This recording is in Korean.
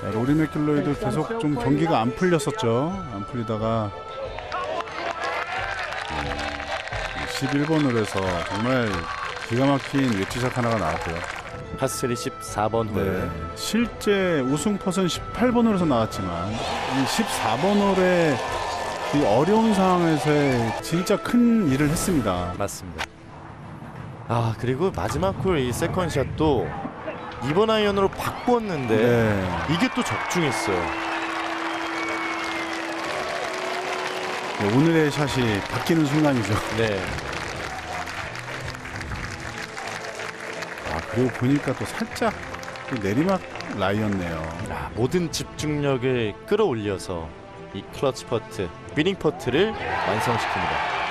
자, 로리 맥킬로이도 계속 좀 경기가 안 풀렸었죠. 안 풀리다가 11번으로 해서 정말 기가 막힌 웨지샷 하나가 나왔고요. 파스리 14번 홀. 네. 실제 우승 퍼선 18번으로서 나왔지만 이 14번 홀에 이 어려운 상황에서의 진짜 큰 일을 했습니다. 맞습니다. 아 그리고 마지막 홀 이 세컨샷도 이번 아이언으로 바꿨는데 네. 이게 또 적중했어요. 네, 오늘의 샷이 바뀌는 순간이죠. 네. 아, 그리고 보니까 또 살짝 그 내리막 라이였네요. 아, 모든 집중력을 끌어올려서 이 클러치 퍼트, 위닝 퍼트를 완성시킵니다.